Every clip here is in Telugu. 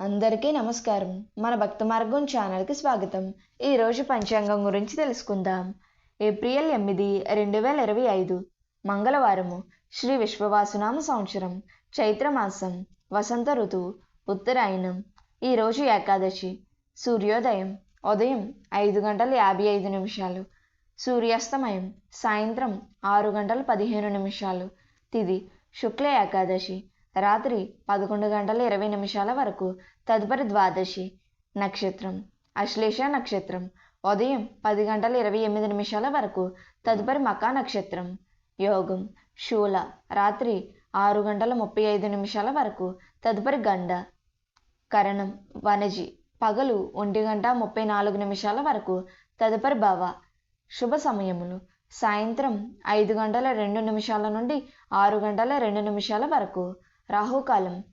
అందరికీ నమస్కారం. మన భక్త మార్గం ఛానల్కి స్వాగతం. ఈరోజు పంచాంగం గురించి తెలుసుకుందాం. ఏప్రిల్ ఎనిమిది రెండు వేల ఇరవై ఐదు మంగళవారము శ్రీ విశ్వవాసునామ సంవత్సరం చైత్రమాసం వసంత ఋతువు ఉత్తరాయణం ఈరోజు ఏకాదశి సూర్యోదయం ఉదయం ఐదు గంటల యాభై ఐదు నిమిషాలు సూర్యాస్తమయం సాయంత్రం ఆరు గంటల పదిహేను నిమిషాలు తిది శుక్ల ఏకాదశి రాత్రి పదకొండు గంటల ఇరవై నిమిషాల వరకు. తదుపరి ద్వాదశి నక్షత్రం. అశ్లేష నక్షత్రం. ఉదయం పది గంటల ఇరవై ఎనిమిది నిమిషాల వరకు. తదుపరి మకా నక్షత్రం. యోగం. శూల. రాత్రి ఆరు గంటల ముప్పై ఐదు నిమిషాల వరకు. తదుపరి గండ. కరణం. వనజి. పగలు ఒంటి గంట ముప్పై నాలుగు నిమిషాల వరకు. తదుపరి భవ. శుభ సమయములు. సాయంత్రం ఐదు గంటల రెండు నిమిషాల నుండి ఆరు గంటల రెండు నిమిషాల వరకు. రాహుకాలం.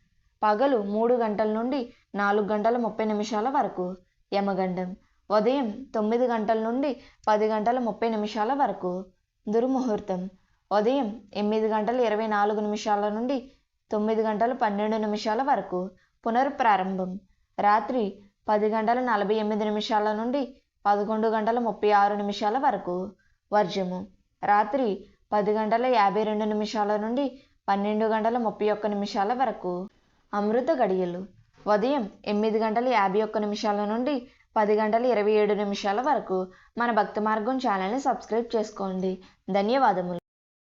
పగలు మూడు గంటల నుండి నాలుగు గంటల ముప్పై నిమిషాల వరకు. యమగండం. ఉదయం తొమ్మిది గంటల నుండి పది గంటల ముప్పై నిమిషాల వరకు. దుర్ముహూర్తం. ఉదయం ఎనిమిది గంటల ఇరవై నాలుగు నిమిషాల నుండి తొమ్మిది గంటల పన్నెండు నిమిషాల వరకు. పునర్ప్రారంభం. రాత్రి పది గంటల నలభై ఎనిమిది నిమిషాల నుండి పదకొండు గంటల ముప్పై ఆరు నిమిషాల వరకు. వర్జము. రాత్రి పది గంటల యాభై రెండు నిమిషాల నుండి పన్నెండు గంటల ముప్పై ఒక్క నిమిషాల వరకు. అమృత గడియలు. ఉదయం ఎనిమిది గంటల యాభై ఒక్క నిమిషాల నుండి పది గంటల ఇరవై ఏడు నిమిషాల వరకు. మన భక్తి మార్గం ఛానల్ని సబ్స్క్రైబ్ చేసుకోండి. ధన్యవాదములు.